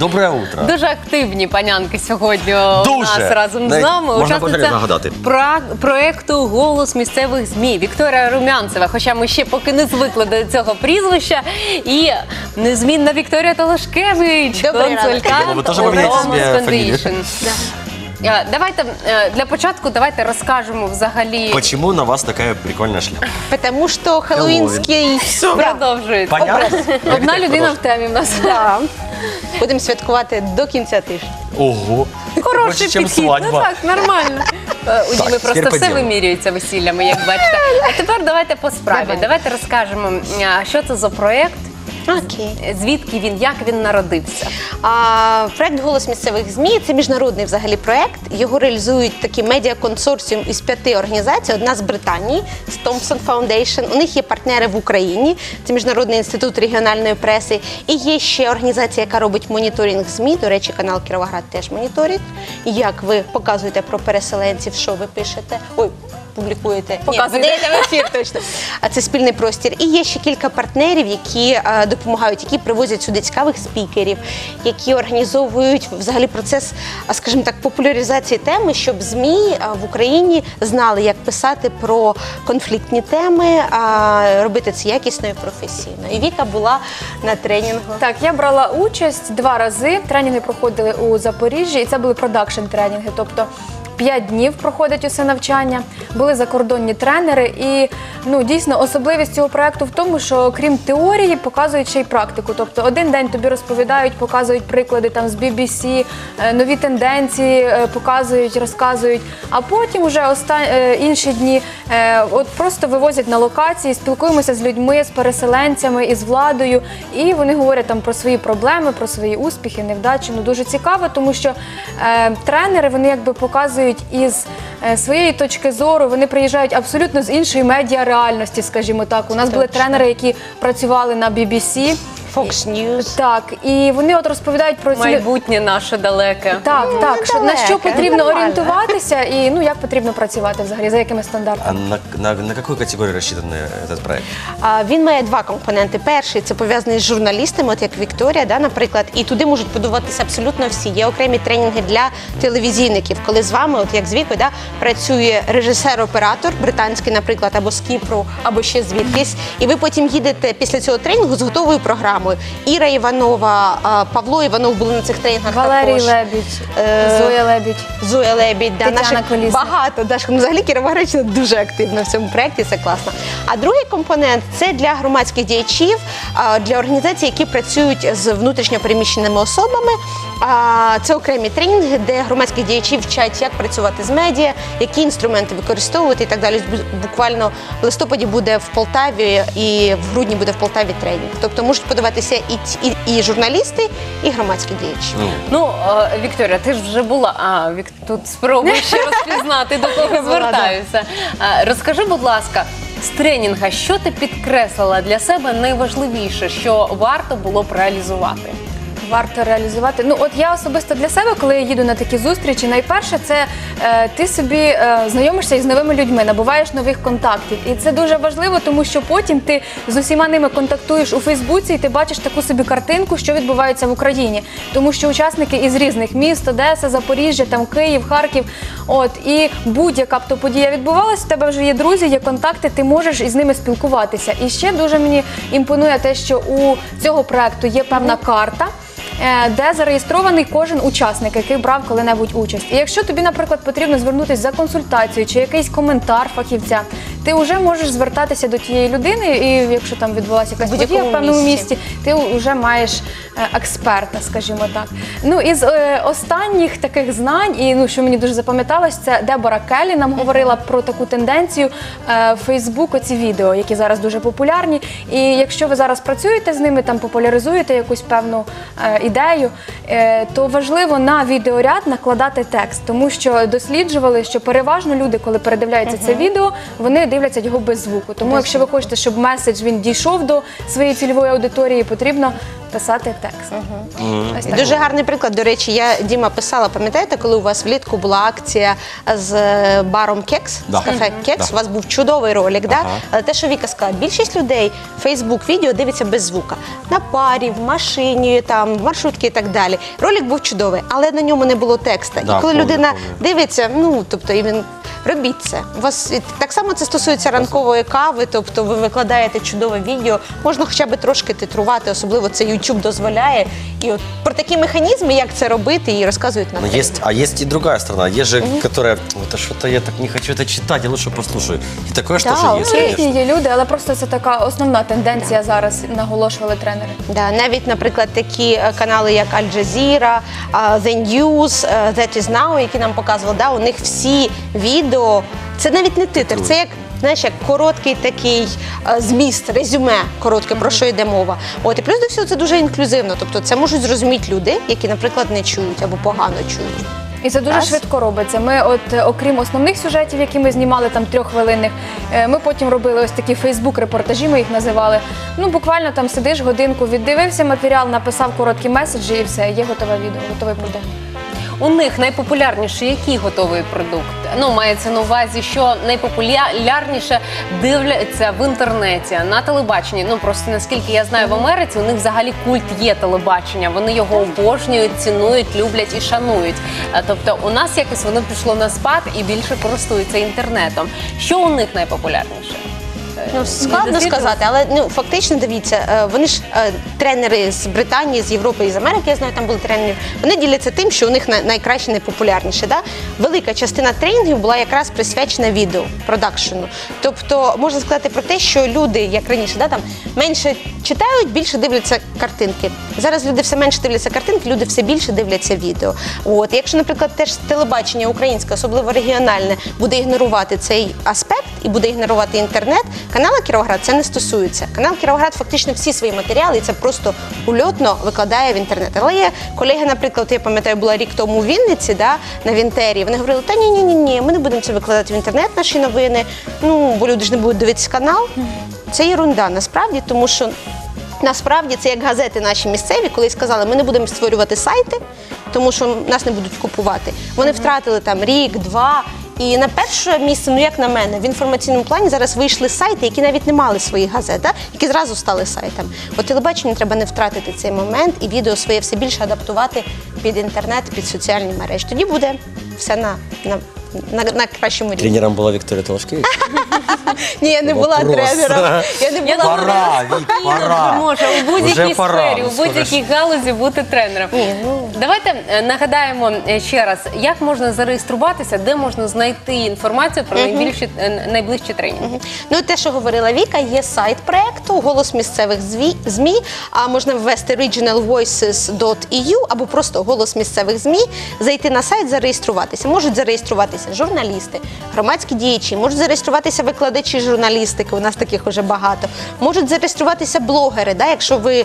Доброе утро. Дуже активні панянки сьогодні у нас разом з нами. можна Учасниця нагадати. пра- проекту Голос місцевих змі Вікторія Румянцева. Хоча ми ще поки не звикли до цього прізвища. І незмінна Вікторія Толошкевич, Добрий ранок. консультант Ви теж поміняєте Thomas собі фамілію? Condition. Е, Давайте е, для початку давайте розкажемо взагалі. Почему на вас такая прикольная шляпа? Потому что хэллоуинский... Продовжується. Понятно? Одна людина в темі в нас. Да. Будемо святкувати до кінця тижня. Ого. Хороший Больше, чем підхід. Ну свадьба. так, нормально. Е, У Діми тепер просто по все ділу. вимірюється весіллями, як бачите. А тепер давайте по справі. Давай. Давайте розкажемо, а, що це за проєкт, Окей. звідки він, як він народився. А, проект Голос місцевих ЗМІ це міжнародний взагалі проект. Його реалізують такі медіаконсорціум із п'яти організацій. Одна з Британії, з Thompson Foundation. У них є партнери в Україні. Це Міжнародний інститут регіональної преси. І є ще організація, яка робить моніторинг ЗМІ. До речі, канал Кіровоград теж моніторить. Як ви показуєте про переселенців, що ви пишете? Ой. Публікуєте Показуєте. В ефір точно. А це спільний простір. І є ще кілька партнерів, які е, допомагають, які привозять сюди цікавих спікерів, які організовують взагалі процес, а, скажімо так, популяризації теми, щоб ЗМІ е, в Україні знали, як писати про конфліктні теми, а робити це якісно і професійно. І Віка була на тренінгу. Так, я брала участь два рази. Тренінги проходили у Запоріжжі, і це були продакшн тренінги. Тобто п'ять днів проходить усе навчання. Були закордонні тренери. І ну дійсно особливість цього проекту в тому, що крім теорії, показують ще й практику. Тобто один день тобі розповідають, показують приклади там з BBC, е, нові тенденції е, показують, розказують. А потім уже оста... е, інші дні от просто вивозять на локації, спілкуємося з людьми, з переселенцями, із владою, і вони говорять там про свої проблеми, про свої успіхи, невдачі. Ну дуже цікаво, тому що е, тренери вони якби показують із е, своєї точки зору. Вони приїжджають абсолютно з іншої медіа реальності, скажімо так. У нас були тренери, які працювали на BBC. Fox News. Так, і вони от розповідають про ці Майбутнє наше далеке. так, так, що, на що потрібно нормально. орієнтуватися, і ну як потрібно працювати взагалі, за якими А стандартами. на, на, на какую категорию рассчитан э, этот проект? А, Він має два компоненти. Перший це пов'язаний з журналістами, от як Вікторія, да, наприклад, і туди можуть подаватися абсолютно всі. Є окремі тренінги для телевізійників, коли з вами, от як з Вікою, да, працює режисер-оператор британський, наприклад, або з Кіпру, або ще звідкись. І ви потім їдете після цього тренінгу з готовою програмою. Іра Іванова, Павло Іванов були на цих тренінгах. Валерій також. Лебідь, Е, Зоя Лебідь. Зоя Лебідь, да, наших Колісник. багато. Ну, взагалі Кіровоградщина дуже активна в цьому проєкті, це класно. А другий компонент це для громадських діячів, для організацій, які працюють з внутрішньо переміщеними особами. Це окремі тренінги, де громадських діячів вчать, як працювати з медіа, які інструменти використовувати і так далі. Буквально в листопаді буде в Полтаві і в грудні буде в Полтаві тренінг. Тобто можуть подаватися і, ті- і, і журналісти, і громадські діячі. Ну, е, Вікторія, ти ж вже була. А, Вік, тут спробуй ще розпізнати, до кого звертаюся. Розкажи, будь ласка, з тренінга, що ти підкреслила для себе найважливіше, що варто було б реалізувати? Варто реалізувати. Ну от я особисто для себе, коли я їду на такі зустрічі, найперше це е, ти собі е, знайомишся із новими людьми, набуваєш нових контактів. І це дуже важливо, тому що потім ти з усіма ними контактуєш у Фейсбуці, і ти бачиш таку собі картинку, що відбувається в Україні. Тому що учасники із різних міст, Одеса, Запоріжжя, там Київ, Харків. От і будь-яка б то подія відбувалась, у тебе вже є друзі, є контакти, ти можеш із ними спілкуватися. І ще дуже мені імпонує те, що у цього проекту є певна карта. Е, Де зареєстрований кожен учасник, який брав коли-небудь участь. І якщо тобі, наприклад, потрібно звернутися за консультацією чи якийсь коментар фахівця, ти вже можеш звертатися до тієї людини, і якщо там відбулася якась В подія в певному місці. місці, ти вже маєш е, експерта, скажімо так. Ну із е, останніх таких знань, і ну що мені дуже запам'яталось, це Дебора Келлі нам говорила про таку тенденцію е, Фейсбук, оці відео, які зараз дуже популярні. І якщо ви зараз працюєте з ними, там популяризуєте якусь певну е, ідею, е, то важливо на відеоряд накладати текст, тому що досліджували, що переважно люди, коли передивляються це відео, вони дивляться його без звуку. Тому, якщо ви хочете, щоб меседж він дійшов до своєї цільової аудиторії, потрібно писати текст. Ось так. Дуже гарний приклад. До речі, я Діма писала, пам'ятаєте, коли у вас влітку була акція з е, баром Кекс, Да. з кафе Кекс, Да. у вас був чудовий ролик, да? Ага. але те, що Віка сказала, більшість людей Фейсбук відео дивиться без звука. На парі, в машині, там, в маршрутці і так далі. Ролик був чудовий, але на ньому не було текста. Да, і коли людина дивиться, ну тобто і він. Робіть це. У вас так само це стосується ранкової кави, тобто ви викладаєте чудове відео, можна хоча б трошки титрувати, особливо це YouTube дозволяє. І от про такі механізми, як це робити, і розказують нам. Но есть, а есть и другая сторона. Есть же, которая, это что-то я так не хочу это читать, я лучше послушаю. Такое Да, тоже есть, окей. конечно. Є люди, але просто це така основна тенденція зараз наголошували тренери. Да, навіть, наприклад, такі е, канали, як Al Jazeera, е, The News, е, That Is Now, які нам показували, да, у них всі відео, це навіть не титр, це як. Знаєш, як короткий такий е, зміст, резюме коротке, про що йде мова. От і плюс до всього це дуже інклюзивно. Тобто це можуть зрозуміти люди, які, наприклад, не чують або погано чують. І це дуже Раз. швидко робиться. Ми, от е, окрім основних сюжетів, які ми знімали там трьоххвилинних, е, ми потім робили ось такі Фейсбук-репортажі, ми їх називали. Ну буквально там сидиш годинку, віддивився матеріал, написав короткі меседжі і все, є готове відео, готовий продукт. У них найпопулярніший який готовий продукт? Ну, мається на увазі, що найпопулярніше дивляться в інтернеті на телебаченні. Ну просто наскільки я знаю, в Америці у них взагалі культ є телебачення. Вони його обожнюють, цінують, люблять і шанують. Тобто, у нас якось воно пішло на спад і більше користуються інтернетом. Що у них найпопулярніше? Ну, складно сказати, але ну фактично дивіться, е, вони ж е, тренери з Британії, з Європи і з Америки, я знаю, там були тренери. Вони діляться тим, що у них най- найкраще, найпопулярніше. Да? Велика частина тренінгів була якраз присвячена відео продакшену. Тобто можна сказати про те, що люди, як раніше, да, там менше читають, більше дивляться картинки. Зараз люди все менше дивляться картинки, люди все більше дивляться відео. От якщо, наприклад, теж телебачення українське, особливо регіональне, буде ігнорувати цей аспект і буде ігнорувати інтернет, канала Кіровоград це не стосується. Канал Кіровоград фактично всі свої матеріали і це просто ульотно викладає в інтернет. Але є колеги, наприклад, я пам'ятаю, була рік тому у Вінниці, да, на Вінтері. Вони говорили, та ні, ні, ні, ні, ми не будемо це викладати в інтернет, наші новини. Ну бо люди ж не будуть дивитися канал. Це єрунда насправді, тому що. Насправді це як газети наші місцеві, коли сказали, ми не будемо створювати сайти, тому що нас не будуть купувати. Вони втратили там рік, два. І на перше місце, ну як на мене, в інформаційному плані зараз вийшли сайти, які навіть не мали своїх газет, да? які зразу стали сайтами. От телебаченню треба не втратити цей момент і відео своє все більше адаптувати під інтернет, під соціальні мережі. Тоді буде все на, на, на, на кращому рівні. Тренером была Виктория Толошкевич. Ні, я не була Вопрос. тренером. Я не була Пора, Вик, пора. може у будь-якій Вже пора, сфері, у будь-якій галузі бути тренером. Ну. Давайте е, нагадаємо е, ще раз, як можна зареєструватися, де можна знайти інформацію про найбільші е, найближчі тренінги. Ну, те, що говорила Віка, є сайт проекту Голос місцевих зві- ЗМІ. А можна ввести regionalvoices.eu або просто голос місцевих ЗМІ, зайти на сайт, зареєструватися. Можуть зареєструватися журналісти, громадські діячі, можуть зареєструватися викладачі журналістики. У нас таких уже багато. Можуть зареєструватися блогери. Да? Якщо ви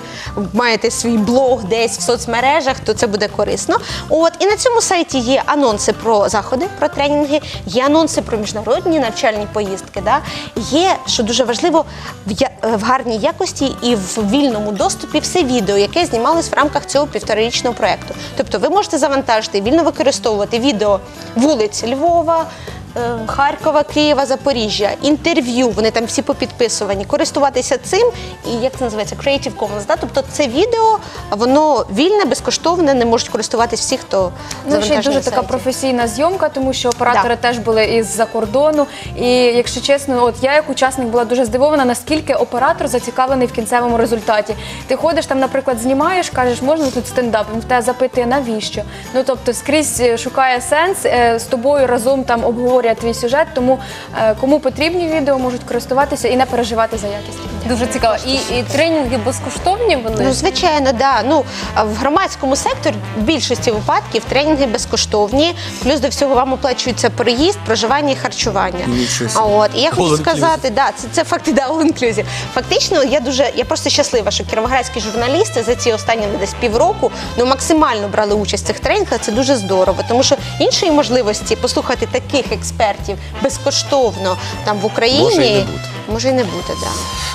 маєте свій блог десь в соцмережах, то це буде корисно. От і на цьому сайті є анонси про заходи, про тренінги, є анонси про міжнародні навчальні поїздки. Да? Є, що дуже важливо, в, в гарній якості і в вільному доступі все відео, яке знімалось в рамках цього півторарічного проєкту. Тобто ви можете завантажити вільно використовувати відео вулиць Львова. Lwowa е, Харкова, Києва, Запоріжжя, інтерв'ю, вони там всі попідписувані, користуватися цим, і як це називається Creative Commons. Да? Тобто це відео, воно вільне, безкоштовне, не можуть користуватись всі, хто Ну, ще й завантажений дуже на така сайті. професійна зйомка, тому що оператори Да. теж були із-за кордону. І якщо чесно, от я як учасник була дуже здивована, наскільки оператор зацікавлений в кінцевому результаті. Ти ходиш там, наприклад, знімаєш, кажеш, можна тут стендап? Він в тебе запитує, навіщо? Ну тобто скрізь е, шукає сенс е, з тобою разом там обговорює твій сюжет. Тому е, кому потрібні відео можуть користуватися і не переживати за якість. Дуже цікаво. І, і тренінги безкоштовні вони. Ну, звичайно, да. Ну в громадському секторі в більшості випадків тренінги безкоштовні. Плюс до всього вам оплачується проїзд, проживання і харчування. Нічого собі. от і я хочу All сказати, да, це, це факти да, all inclusive. Фактично, я дуже я просто щаслива, що кіровоградські журналісти за ці останні десь півроку ну максимально брали участь в цих тренінгах. Це дуже здорово, тому що іншої можливості послухати таких експертів безкоштовно там в Україні. Може, і не буде. Може і не бути, да.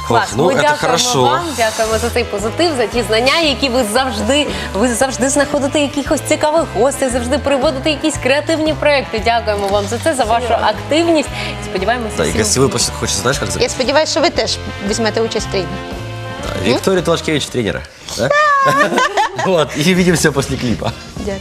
Клас, Ох, ну, ми дякуємо хорошо. вам, дякуємо за цей позитив, за ті знання, які ви завжди, ви завжди знаходите якихось цікавих гостей, завжди приводите якісь креативні проекти. Дякуємо вам за це, за вашу активність. Сподіваємося, Да, и всі гостевой после хочется, знаешь, как Я записать? сподіваюся, що ви теж візьмете участь в тренінгі. Виктория Толашкевич, тренера. Да? Вот, и увидимся после клипа. Дякую.